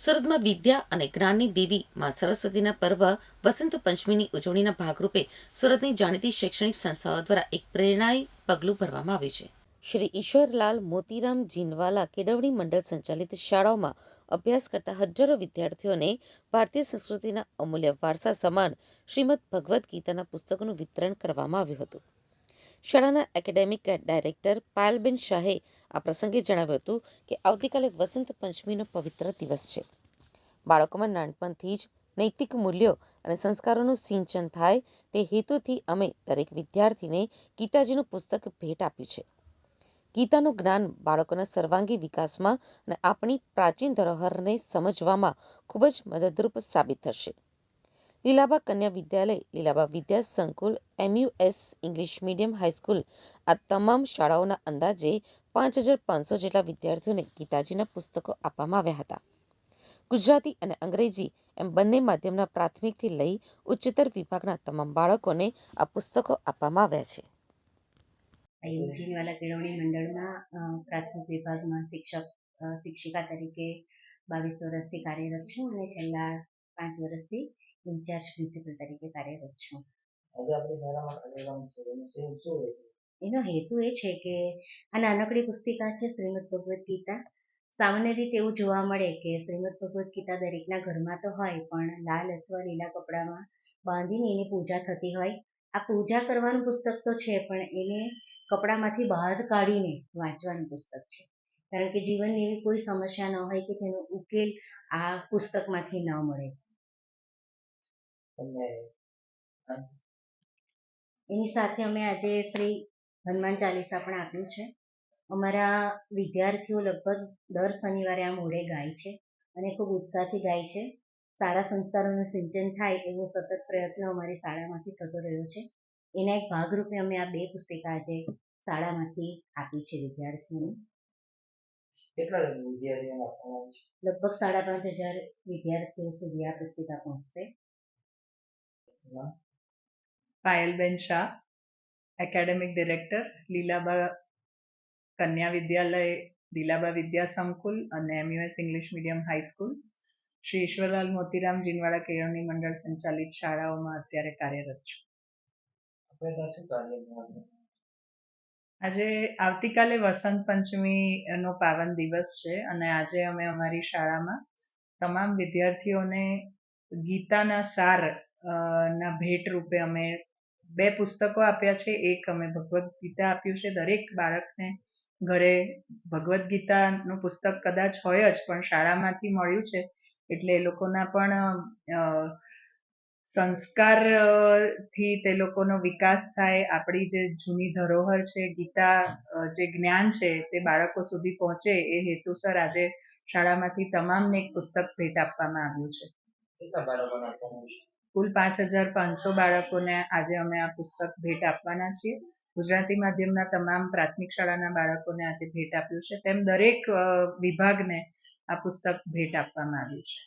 સુરતમાં વિદ્યા અને જ્ઞાનની દેવી માં સરસ્વતીના પર્વ, વસંત પંચમીની ઉજવણીના ભાગરૂપે સુરતની જાણીતી શૈક્ષણિક સંસ્થાઓ દ્વારા એક પ્રેરણાય પગલું ભરવામાં આવ્યું છે. શ્રી ઈશ્વરલાલ મોતીરામ જીનવાલા કેળવણી મંડળ સંચાલિત શાળાઓમાં અભ્યાસ કરતા હજારો વિદ્યાર્થીઓને ભારતીય સંસ્કૃતિના અમૂલ્ય વારસા સમાન શ્રીમદ ભગવદ્ ગીતાના પુસ્તકોનું વિતરણ કરવામાં આવ્યું હતું. શાળાના એકેડેમિક ડાયરેક્ટર પાયલબેન શાહે આ પ્રસંગે જણાવ્યું હતું કે આવતીકાલે વસંત પંચમીનો પવિત્ર દિવસ છે. બાળકોમાં નાનપણથી જ નૈતિક મૂલ્યો અને સંસ્કારોનું સિંચન થાય તે હેતુથી અમે દરેક વિદ્યાર્થીને ગીતાજીનું પુસ્તક ભેટ આપ્યું છે. ગીતાનું જ્ઞાન બાળકોના સર્વાંગી વિકાસમાં અને આપણી પ્રાચીન ધરોહરને સમજવામાં ખૂબ જ મદદરૂપ સાબિત થશે. લીલાબા કન્યા વિદ્યાલય લીલાબા વિદ્યા સંકુલ, એમયુએસ ઇંગ્લિશ મીડિયમ હાઈસ્કૂલ આ તમામ શાળાઓના અંદાજે પાંચ હજાર પાંચસો જેટલા વિદ્યાર્થીઓને ગીતાજીના પુસ્તકો આપવામાં આવ્યા હતા. ગુજરાતી અને અંગ્રેજી એમ બંને માધ્યમના પ્રાથમિકથી લઈ ઉચ્ચતર વિભાગના તમામ બાળકોને આ પુસ્તકો આપવામાં આવ્યા છે. કેળવણી મંડળમાં પ્રાથમિક વિભાગમાં શિક્ષક શિક્ષિકા તરીકે બાવીસ વર્ષથી કાર્યરત છું અને છેલ્લા પાંચ વર્ષથી ઇન્ચાર્જ પ્રિન્સિપલ તરીકે કાર્યરત છું. એનું હેતુ એ છે કે આ નાનકડી પુસ્તિકા છે શ્રીમદ ભગવદ્ ગીતા. સામાન્ય રીતે એવું જોવા મળે કે શ્રીમદ ભગવદ્ ગીતા દરેકના ઘરમાં તો હોય પણ લાલ અથવા લીલા કપડામાં બાંધીને એની પૂજા થતી હોય. આ પૂજા કરવાનું પુસ્તક તો છે પણ એને કપડામાંથી બહાર કાઢીને વાંચવાનું પુસ્તક છે. કારણ કે જીવનની એવી કોઈ સમસ્યા ન હોય કે જેનો ઉકેલ આ પુસ્તકમાંથી ન મળે. એની સાથે અમે આજે શ્રી હનુમાન ચાલીસા પણ આપ્યું છે. અમારા વિદ્યાર્થીઓ લગભગ દર શનિવારે આ મોડે ગાય છે અને ખૂબ ઉત્સાહથી ગાય છે. સારા સંસ્કારોનું સિંચન થાય એવો સતત પ્રયત્ન અમારી શાળામાંથી થતો રહ્યો છે. એના એક ભાગરૂપે અમે આ બે પુસ્તિકા આજે શાળામાંથી આપી છે વિદ્યાર્થીઓને. કેટલા વિદ્યાર્થીઓને લગભગ સાડા પાંચ હજાર વિદ્યાર્થીઓ સુધી આ પુસ્તિકા પહોંચશે. પાયલબેન શાહ એકેડેમિક ડિરેક્ટર લીલાબા કન્યા વિદ્યાલય લીલાબા વિદ્યા સંકુલ અને MUS English medium high school Shri Ishwarlal Motiram Jinwada કેળવણી મંડળ સંચાલિત શાળાઓમાં અત્યારે કાર્યરત છું? આજે આવતીકાલે વસંત પંચમી નો પાવન દિવસ છે અને આજે અમે અમારી શાળામાં તમામ વિદ્યાર્થીઓને ગીતાના સાર ના ભેટ રૂપે અમે બે પુસ્તકો આપ્યા છે. એક અમે ભગવદ્ ગીતા આપ્યું છે. દરેક બાળકને ઘરે ભગવદ્ ગીતાનું પુસ્તક કદાચ હોય જ, પણ શાળામાંથી મળ્યું છે. એટલે એ લોકોના પણ સંસ્કારથી તે લોકોનો વિકાસ થાય. આપણી જે જૂની ધરોહર છે, ગીતા જે જ્ઞાન છે, તે બાળકો સુધી પહોંચે. એ હેતુસર આજે શાળામાંથી તમામને એક પુસ્તક ભેટ આપવામાં આવ્યું છે. કુલ પાંચ હજાર પાંચસો બાળકોને આજે અમે આ પુસ્તક ભેટ આપવાના છીએ. ગુજરાતી માધ્યમના તમામ પ્રાથમિક શાળાના બાળકોને આજે ભેટ આપ્યું છે. તેમ દરેક વિભાગને આ પુસ્તક ભેટ આપવામાં આવ્યું છે.